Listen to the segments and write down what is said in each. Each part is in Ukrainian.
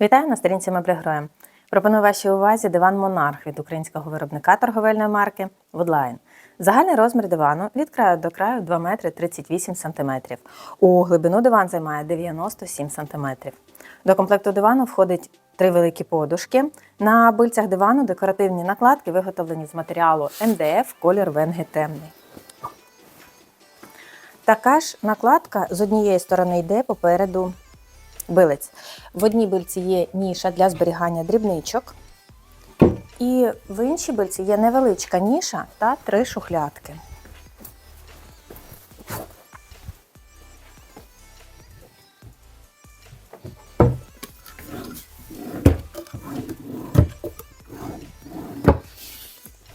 Вітаю на сторінці Меблігроєм. Пропоную вашій увазі диван Монарх від українського виробника торговельної марки Woodline. Загальний розмір дивану від краю до краю 2 метри 38 см. У глибину диван займає 97 см. До комплекту дивану входить три великі подушки. На бильцях дивану декоративні накладки виготовлені з матеріалу МДФ, колір венги темний. Така ж накладка з однієї сторони йде попереду билиць. В одній бильці є ніша для зберігання дрібничок, і в іншій бильці є невеличка ніша та три шухлядки.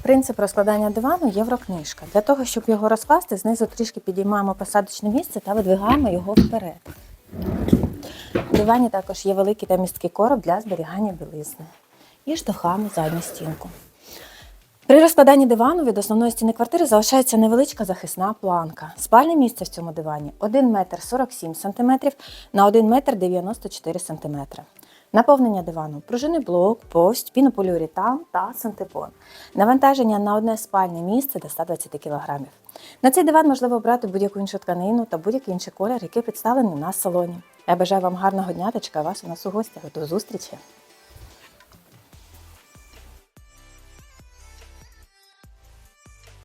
Принцип розкладання дивану єврокнижка. Для того, щоб його розкласти, знизу трішки підіймаємо посадочне місце та видвигаємо його вперед. В дивані також є великий та місткий короб для зберігання білизни. І штовхаємо задню стінку. При розкладанні дивану від основної стіни квартири залишається невеличка захисна планка. Спальне місце в цьому дивані 1 метр 47 см на 1 метр 94 см. Наповнення дивану пружинний блок, повсть, пінополіуретан та синтепон. Навантаження на одне спальне місце до 120 кг. На цей диван можливо обрати будь-яку іншу тканину та будь-який інший колір, який представлений на салоні. Я бажаю вам гарного дня та чекаю вас у нас у гостях. До зустрічі!